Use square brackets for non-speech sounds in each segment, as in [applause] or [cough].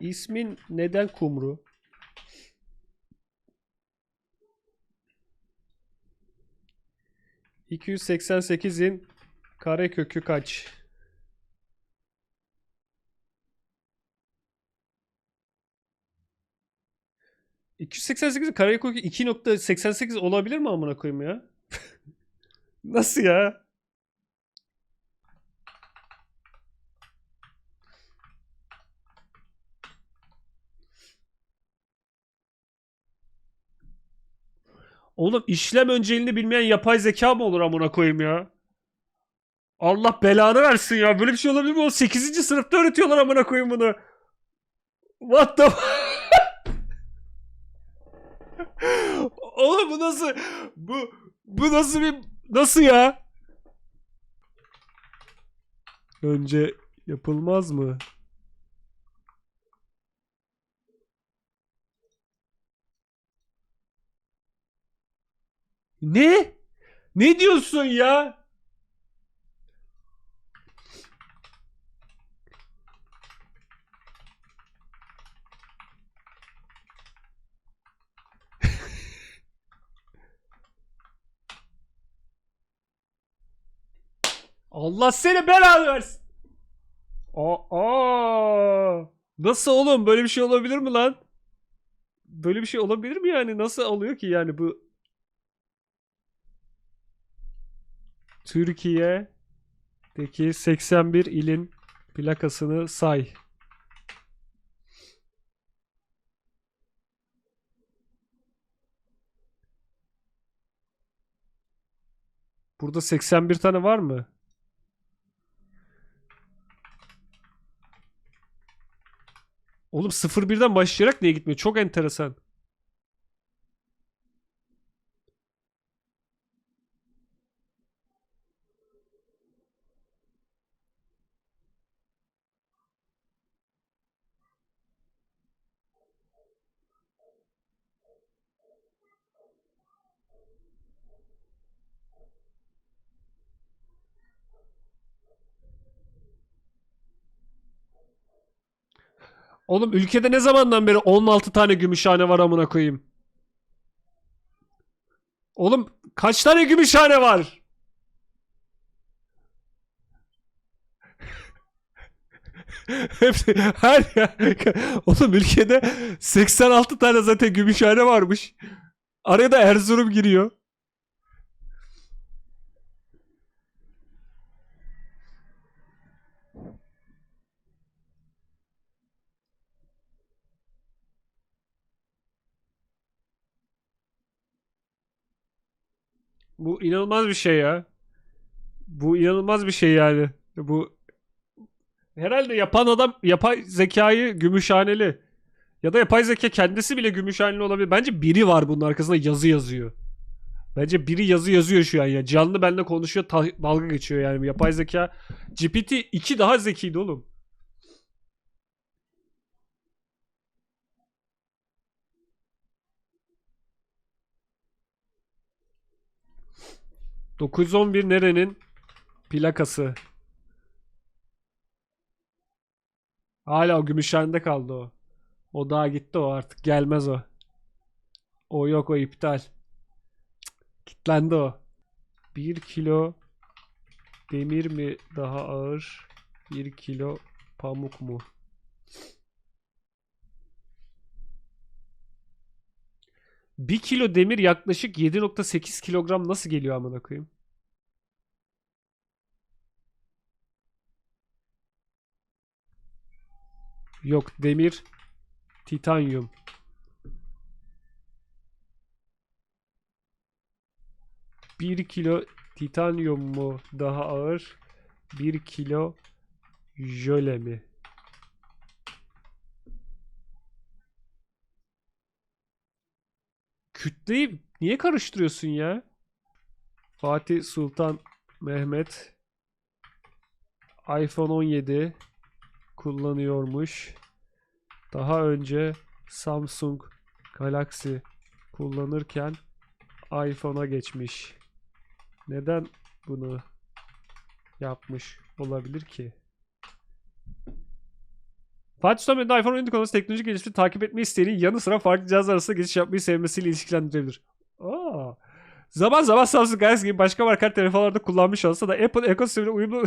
İsmin neden kumru? ...288'in karekökü kaç? ...288'in karekökü 2.88 olabilir mi amına koyayım ya? [laughs] Nasıl ya? Oğlum işlem önceliğini bilmeyen yapay zeka mı olur amına koyayım ya? Allah belanı versin ya. Böyle bir şey olabilir mi? O 8. sınıfta öğretiyorlar amına koyayım bunu. What the [laughs] Oğlum bu nasıl bu bu nasıl bir nasıl ya? Önce yapılmaz mı? Ne? Ne diyorsun ya? [laughs] Allah seni belanı versin. Aa, nasıl oğlum böyle bir şey olabilir mi lan? Böyle bir şey olabilir mi yani? Nasıl oluyor ki yani bu Türkiye'deki 81 ilin plakasını say. Burada 81 tane var mı? Oğlum 01'den başlayarak niye gitmiyor? Çok enteresan. Oğlum ülkede ne zamandan beri 16 tane gümüşhane var amına koyayım? Oğlum kaç tane gümüşhane var? [laughs] Hepsi her yer. [laughs] Oğlum ülkede 86 tane zaten gümüşhane varmış. Araya da Erzurum giriyor. Bu inanılmaz bir şey ya. Bu inanılmaz bir şey yani. Bu herhalde yapan adam yapay zekayı gümüşhaneli. Ya da yapay zeka kendisi bile gümüşhaneli olabilir. Bence biri var bunun arkasında yazı yazıyor. Bence biri yazı yazıyor şu an ya. Canlı benimle konuşuyor, dalga geçiyor yani. Yapay zeka GPT 2 daha zekiydi oğlum. ...911 nerenin plakası? Hala o Gümüşhane'de kaldı o. O daha gitti o artık gelmez o. O yok o iptal. Cık, Kitlendi o. 1 kilo demir mi daha ağır? 1 kilo pamuk mu? Bir kilo demir yaklaşık 7.8 kilogram nasıl geliyor amına koyayım? Yok demir titanyum. Bir kilo titanyum mu daha ağır? Bir kilo jöle mi? Kütleyi niye karıştırıyorsun ya? Fatih Sultan Mehmet iPhone 17 kullanıyormuş. Daha önce Samsung Galaxy kullanırken iPhone'a geçmiş. Neden bunu yapmış olabilir ki? Fatih Sultan Mehmet'in iPhone 17 kullanması teknolojik gelişimi takip etme isteğinin yanı sıra farklı cihazlar arasında geçiş yapmayı sevmesiyle ilişkilendirebilir. Aa. Zaman zaman Samsung Galaxy gibi başka marka telefonlarda kullanmış olsa da Apple ekosistemine uyumlu [laughs]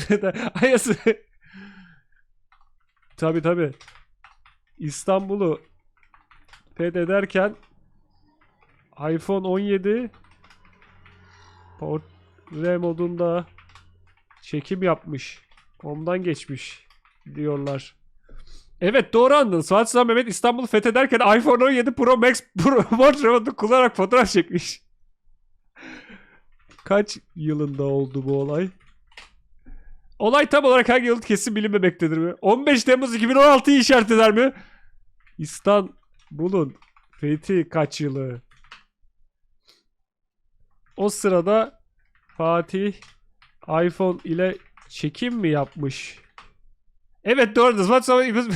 iOS [laughs] Tabi tabi. İstanbul'u fethederken iPhone 17 portre modunda çekim yapmış. Ondan geçmiş diyorlar. Evet doğru anladın. Suat Sultan Mehmet İstanbul'u fethederken iPhone 17 Pro Max Pro [laughs] modunu kullanarak fotoğraf çekmiş. Kaç yılında oldu bu olay? Olay tam olarak hangi yıl kesin bilinmemektedir mi? 15 Temmuz 2016'yı işaret eder mi? İstanbul'un fethi kaç yılı? O sırada Fatih iPhone ile çekim mi yapmış? Evet. WhatsApp [laughs]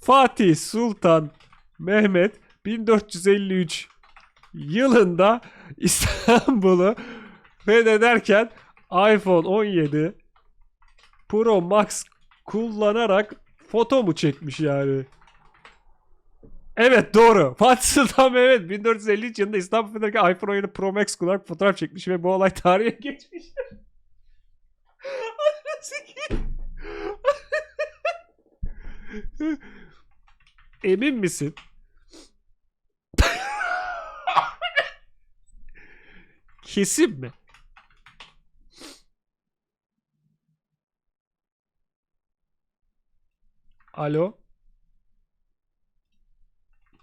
Fatih Sultan Mehmet 1453 yılında İstanbul'u fethederken iPhone 17 Pro Max kullanarak foto mu çekmiş yani? Evet doğru. [laughs] Fatih Sultan Mehmet 1453 yılında İstanbul fethederken iPhone 17 Pro Max kullanarak fotoğraf çekmiş ve bu olay tarihe geçmiş. [laughs] [laughs] Emin misin? [laughs] Kesin mi? Alo?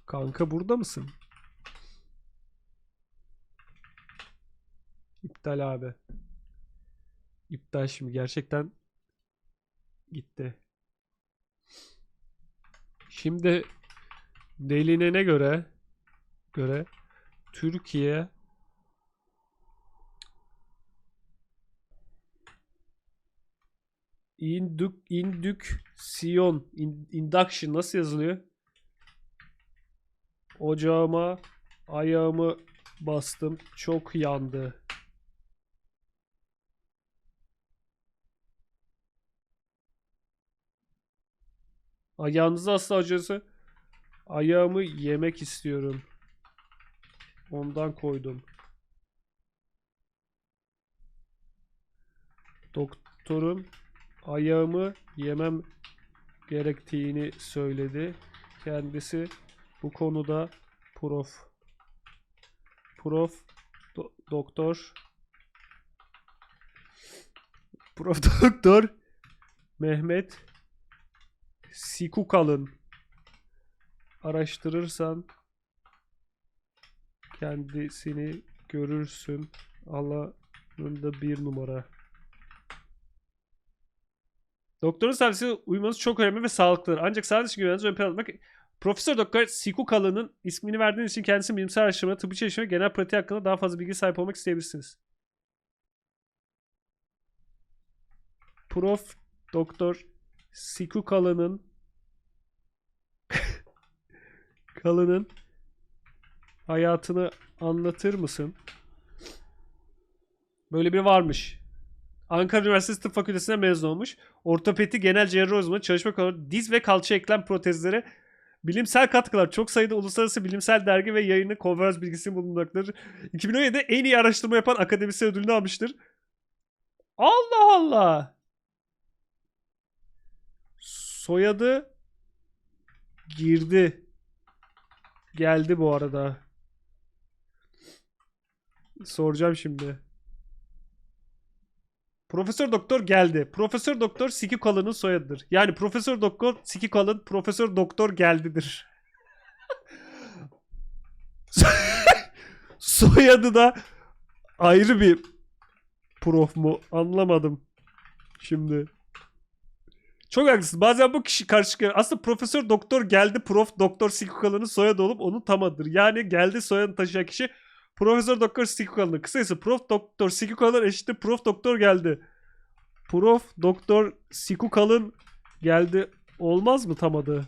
Kanka burada mısın? İptal abi. İptal şimdi gerçekten gitti. Şimdi delinene göre göre Türkiye indük indüksiyon in- induction nasıl yazılıyor? Ocağıma ayağımı bastım. Çok yandı. Ayağınızı asla acısı. Ayağımı yemek istiyorum. Ondan koydum. Doktorum ayağımı yemem gerektiğini söyledi. Kendisi bu konuda prof. Prof do- doktor Prof [laughs] doktor Mehmet Sikukalın araştırırsan kendisini görürsün. Allah'ın da bir numara. Doktorun servisi uymanız çok önemli ve sağlıklıdır. Ancak için güveninizi ön plana atmak Profesör Doktor Siku Kalın'ın ismini verdiğiniz için kendisi bilimsel araştırma, tıbbi çalışma ve genel pratik hakkında daha fazla bilgi sahip olmak isteyebilirsiniz. Prof. Doktor Siku Kalın'ın [laughs] Kalın'ın hayatını anlatır mısın? Böyle bir varmış. Ankara Üniversitesi Tıp Fakültesi'nden mezun olmuş. Ortopedi genel cerrahi uzmanı çalışma konu diz ve kalça eklem protezleri bilimsel katkılar çok sayıda uluslararası bilimsel dergi ve yayını konferans bilgisini bulunmaktadır. 2017'de en iyi araştırma yapan akademisyen ödülünü almıştır. Allah Allah. Soyadı girdi. Geldi bu arada. Soracağım şimdi. Profesör Doktor geldi. Profesör Doktor Siki Kalın'ın soyadıdır. Yani Profesör Doktor Siki Kalın Profesör Doktor geldidir. [laughs] Soyadı da ayrı bir prof mu? Anlamadım. Şimdi. Çok haklısın. Bazen bu kişi karşı. Aslında Profesör Doktor geldi Prof Doktor Siki Kalın'ın soyadı olup onun tam adıdır. Yani geldi soyadını taşıyan kişi Profesör Doktor Siki Kalın. Kısacası Prof Doktor Siki Kalın eşittir Prof Doktor geldi. Prof Doktor Siku Kalın geldi. Olmaz mı tam adı?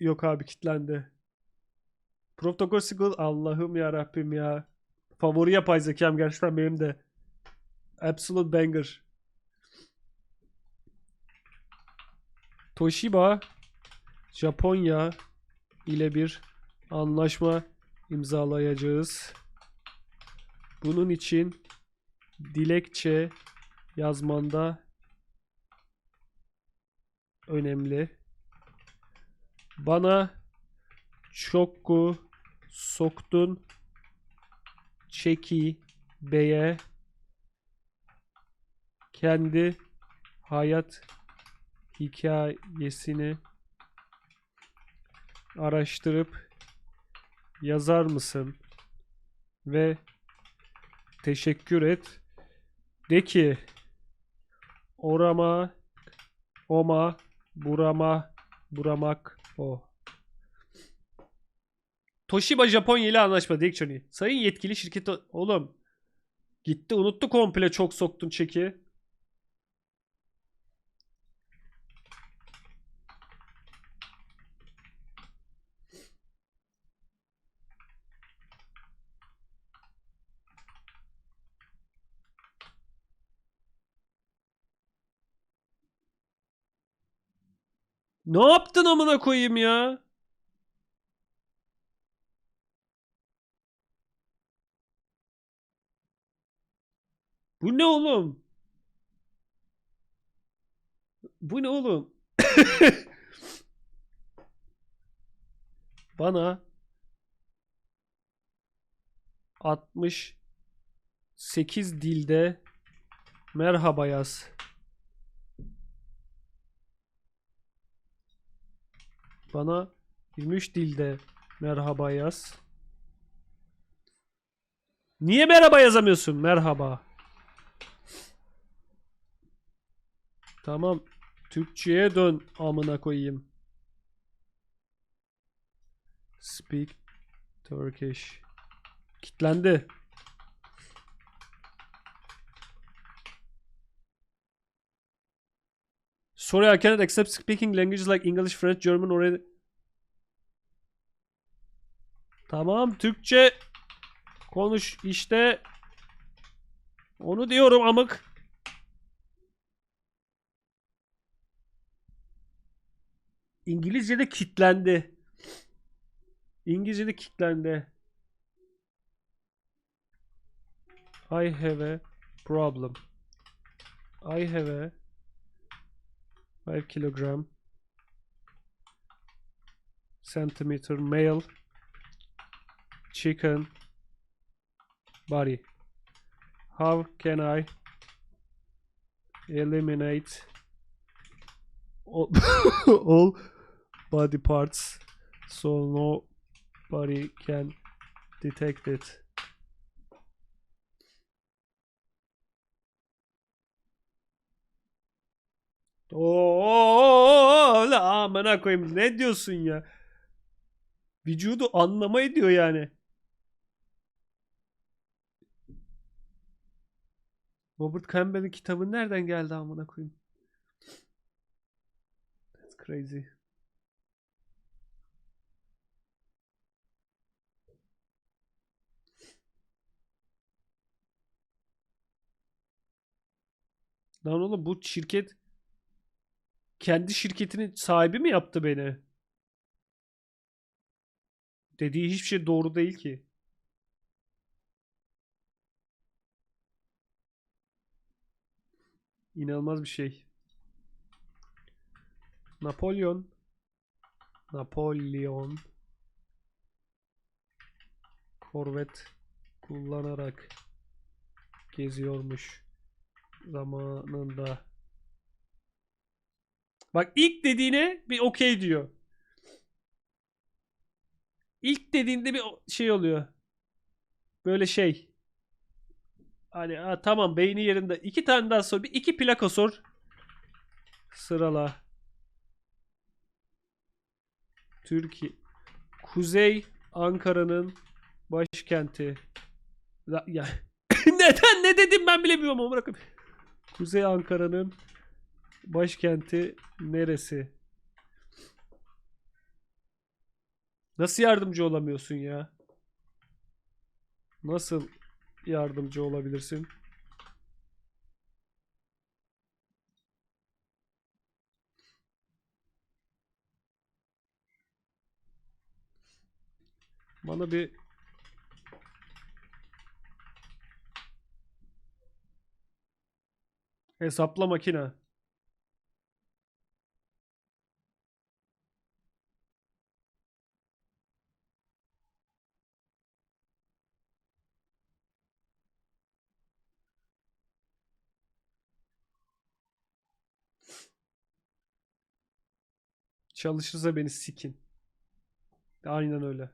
Yok abi kilitlendi. Prof Doktor Siku Allah'ım ya Rabbim ya. Favori yapay zekam gerçekten benim de. Absolute banger. Toshiba Japonya ile bir anlaşma imzalayacağız. Bunun için dilekçe yazmanda önemli. Bana çoku soktun çeki beye kendi hayat hikayesini araştırıp yazar mısın? Ve teşekkür et. De ki orama oma burama buramak o. Toshiba Japonya ile anlaşma Dictionary. Sayın yetkili şirket oğlum gitti unuttu komple çok soktun çeki. Ne yaptın amına koyayım ya? Bu ne oğlum? Bu ne oğlum? [coughs] Bana 68 dilde merhaba yaz. Bana 23 dilde merhaba yaz. Niye merhaba yazamıyorsun? Merhaba. Tamam. Türkçe'ye dön amına koyayım. Speak Turkish. Kitlendi. Sorry, I cannot accept speaking languages like English, French, German or Tamam, Türkçe konuş işte. Onu diyorum amık. İngilizce'de kitlendi. İngilizce'de kitlendi. I have a problem. I have a 5 kilogram centimeter male chicken body. How can I eliminate all, [laughs] all body parts so nobody can detect it? Oo la amına koyayım ne diyorsun ya? Vücudu anlama ediyor yani. Robert Campbell'in kitabı nereden geldi amına koyayım? That's crazy. Lan oğlum bu şirket kendi şirketinin sahibi mi yaptı beni? Dediği hiçbir şey doğru değil ki. İnanılmaz bir şey. Napolyon Napolyon korvet kullanarak geziyormuş zamanında. Bak ilk dediğine bir okey diyor. İlk dediğinde bir şey oluyor. Böyle şey. Hani ha, tamam beyni yerinde. İki tane daha sor. Bir iki plaka sor. Sırala. Türkiye. Kuzey Ankara'nın başkenti. La- ya [laughs] neden ne dedim ben bile bilmiyorum ama bırakın. Kuzey Ankara'nın başkenti neresi? Nasıl yardımcı olamıyorsun ya? Nasıl yardımcı olabilirsin? Bana bir hesapla makine. Çalışırsa beni sikin. Aynen öyle.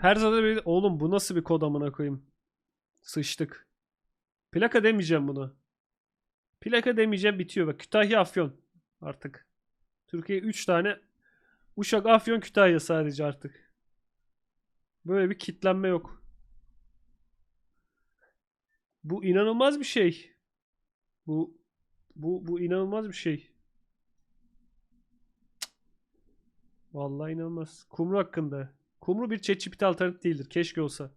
Her zaman bir oğlum bu nasıl bir kod amına koyayım? Sıçtık. Plaka demeyeceğim bunu. Plaka demeyeceğim bitiyor bak. Kütahya Afyon artık. Türkiye 3 tane Uşak Afyon Kütahya sadece artık. Böyle bir kitlenme yok. Bu inanılmaz bir şey. Bu bu bu inanılmaz bir şey. Vallahi inanılmaz. Kumru hakkında. Kumru bir ChatGPT alternatif değildir. Keşke olsa.